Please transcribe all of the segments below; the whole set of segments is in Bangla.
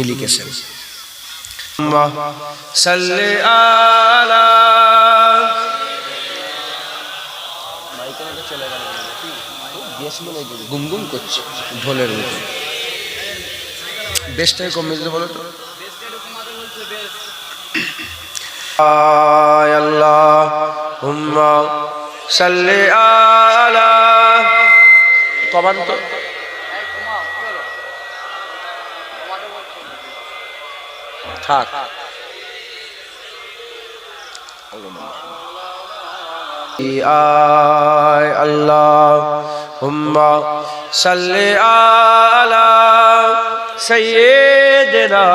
তিনি লিখেছেন। গুনগুন করছে ঢোলের মতো। বেশটাই কম মিলতে বলো তো। আল্লাহ হুম্মা। সাল্লি আলা। কমান তো। থাক। আয় আল্লাহ সাল্লি আলা সাইয়্যিদিনা।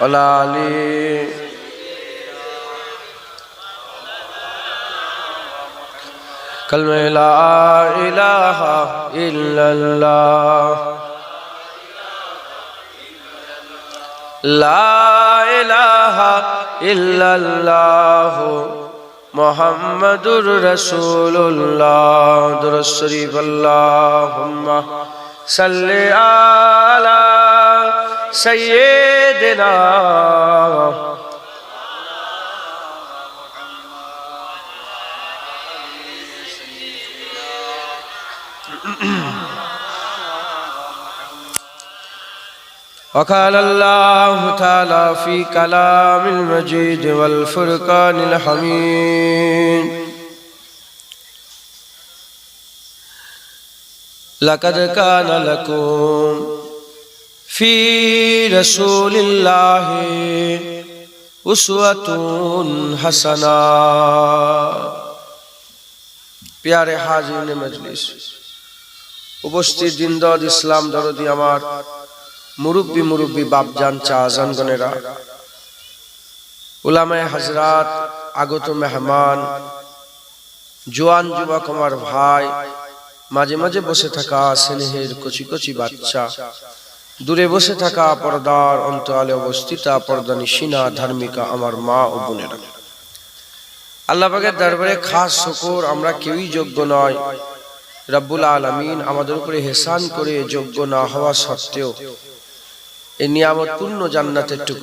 ওয়ালা কলমে লা ইলাহা ইল্লাল্লাহ। লা ইলাহা ইল্লাল্লাহ মোহাম্মদুর রসুল্লাহ দুরসরি আল্লাহুম্মা সাল্লি আলা সাইয়্যিদিনা وقال الله تعالى في كلام المجيد والفرقان الحميد لقد كان لكم في رسول الله اسوة حسنة پیارے حاضرین مجلس উপস্থিত দিনদদ ইসলাম দরদি আমার, মুরব্বী মুরব্বী বাপজান চাজানগণেরা উলামায় হাজরাত আগত মেহমান, জোয়ান যুবক আমার ভাই, মাঝে মাঝে বসে থাকা স্নেহের কচি কচি বাচ্চা, দূরে বসে থাকা পর্দার অন্তরালে অবস্থিত পর্দানি সিনা ধার্মিকা আমার মা ও বোনেরা। আল্লাহ পাকের দরবারে খাস শুকর, আমরা কেউই যোগ্য নয়। রব্বুল আলমিন আমাদের উপরে হেসান করে যোগ্য না হওয়া সত্ত্বেও এই নিয়ামত পূর্ণ জান্নাতের টুকরো।